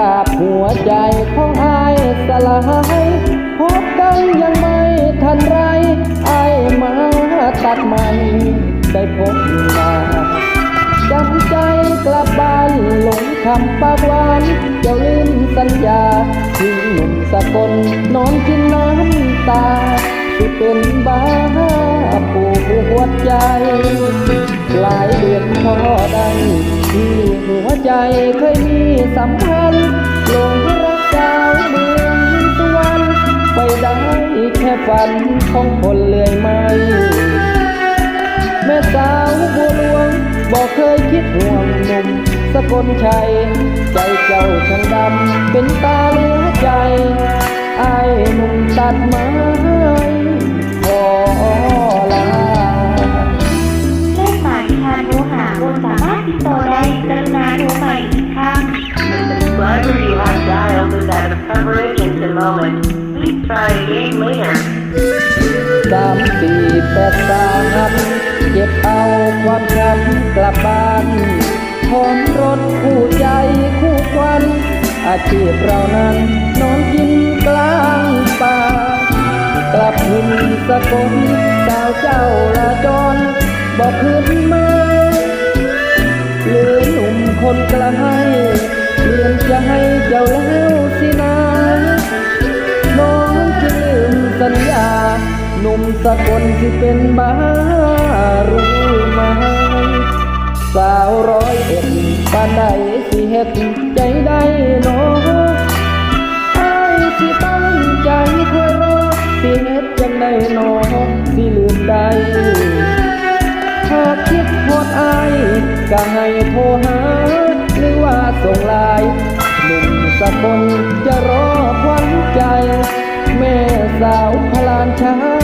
บาปหัวใจของอายสลายพบกันยังไม่ทันไรอายมาตัดใหม่ได้พบหน้าจำใจกลับบ้านหลงคำปากหวานเจ้าลืมสัญญาทิ้งหนุ่มสกลนอนกินน้ำตาที่เป็นบ้าปูหัวใจ หลายเดือนพอดังที่หัวใจเคยมีสัมพันธ์ ฝันของคนเลื่อยไม้แม่สาวบัวหลวงบอกเคยคิดห่วงหนุ่มสกลชัย ใจเจ้าช่างดำ เป็นตาเหลือใจไอายหนุ่มตัดไม้ขอลา เลขหมายทางโทรหาคุณสา Please try again later. สามสี่แปดสามเก็บเอาความช้ำกลับบ้านพร้อมรถคู่ใจคู่ควันอาชีพเรานั้นนอนกินกลางป่ากลับหินสะกลสาวเจ้าละจรบอกคืนมาเหลือหนุ่มคนไกลเปลี่ยนใจเจ้าแล้วสินะ สกลที่เป็นบ้ารู้ไหมสาวร้อยเอ็ดปานใดสิเฮ็ดใจได้น้องอายสิตั้งใจคอยรอสิเฮ็ดจังได้น้องสิลืมได้หากคิดโทษอายก็ให้โทรหา หรือว่าส่งไลน์หนุ่มสกลจะรอควันใจ แม่สาวพลานชา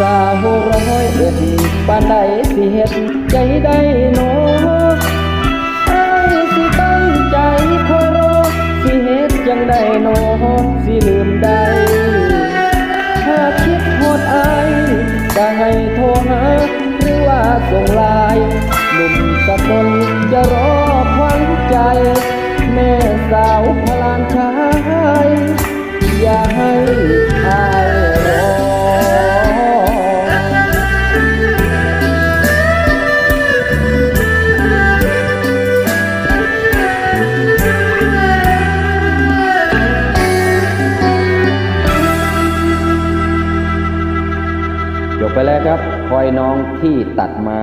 สาวร้อยเอ็ดปานใดสิเฮ็ดใจได้โนอายสิตั้งใจคอยรอสิเฮ็ดจังได้โนสิลืมได้ถ้าคิดโทษอายก็ให้โทรหาหรือว่าส่งไลน์หนุ่มสะกลจะรอควันใจ แม่สาวพลานชายอย่าให้ อยน้องที่ตัดไม้